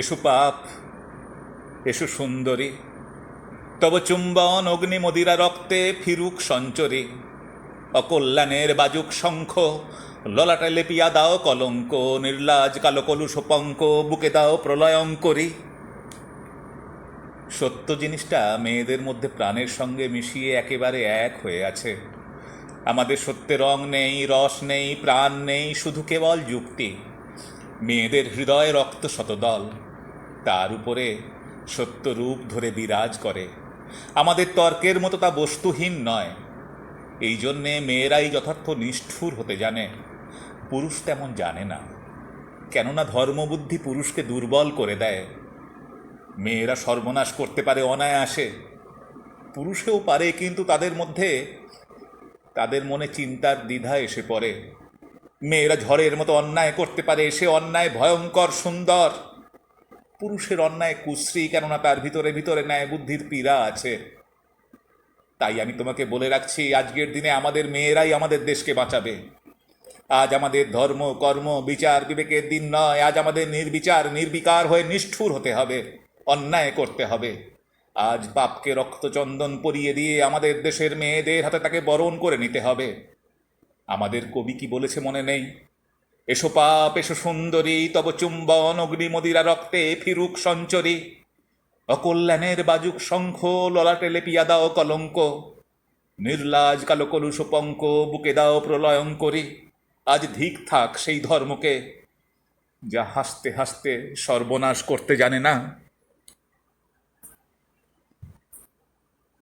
এসো পাপ, এসো সুন্দরী। তব চুম্বন, অগ্নি মদিরা রক্তে ফিরুক সঞ্চরে। অকল্যাণের বাজুক শঙ্খ, ললাটে লেপিয়া দাও কলঙ্ক, নির্লাজ কালো কলুষ পঙ্ক, বুকে দাও প্রলয়ঙ্করী সত্য জিনিসটা মেয়েদের মধ্যে প্রাণের সঙ্গে মিশিয়ে একেবারে এক হয়ে আছে। আমাদের সত্যে রং নেই, রস নেই, প্রাণ নেই, শুধু কেবল যুক্তি। মেয়েদের হৃদয় রক্ত শতদল। তার উপরে সত্য রূপ ধরে বিরাজ করে। আমাদের তর্কের মতো তা বস্তুহীন নয়। এই জন্যে মেয়েরাই যথার্থ নিষ্ঠুর হতে জানে। পুরুষ তেমন জানে না। কেননা ধর্মবুদ্ধি পুরুষকে দুর্বল করে দেয়। মেয়েরা সর্বনাশ করতে পারে অনায়াসে। পুরুষেও পারে, কিন্তু তাদের মধ্যে, তাদের মনে চিন্তার দ্বিধা এসে পড়ে। মেয়েরা ঝড়ের মতো অন্যায় করতে পারে, সে অন্যায় ভয়ঙ্কর, সুন্দর। পুরুষের অন্যায় কুশ্রী কেননা তার ভিতরে ভিতরে ন্যায় বুদ্ধির পীড়া আছে। তাই আমি তোমাকে বলে রাখছি, আজকের দিনে আমাদের মেয়েরাই আমাদের দেশকে বাঁচাবে। আজ আমাদের ধর্ম, কর্ম, বিচার, বিবেকের দিন নয়, আজ আমাদের নির্বিচার, নির্বিকার হয়ে নিষ্ঠুর হতে হবে, অন্যায় করতে হবে। আজ বাপকে রক্তচন্দন পরিয়ে দিয়ে আমাদের দেশের মেয়েদের হাতে তাকে বরণ করে নিতে হবে। আমাদের কবি কি বলেছে মনে নেই? এসো পাপ, এসো সুন্দরী, তব চুম্বন, অগ্নিমদিরা রক্তে ফিরুক সঞ্চরী। অকল্যাণের বাজুক শঙ্খ, ললাটে লেপিয়া দাও কলঙ্ক। নির্লাজ কালো কলুষ পঙ্ক, বুকে দাও প্রলয়ঙ্করী আজ ধিক থাক সেই ধর্মকে, যা হাসতে হাসতে সর্বনাশ করতে জানে না।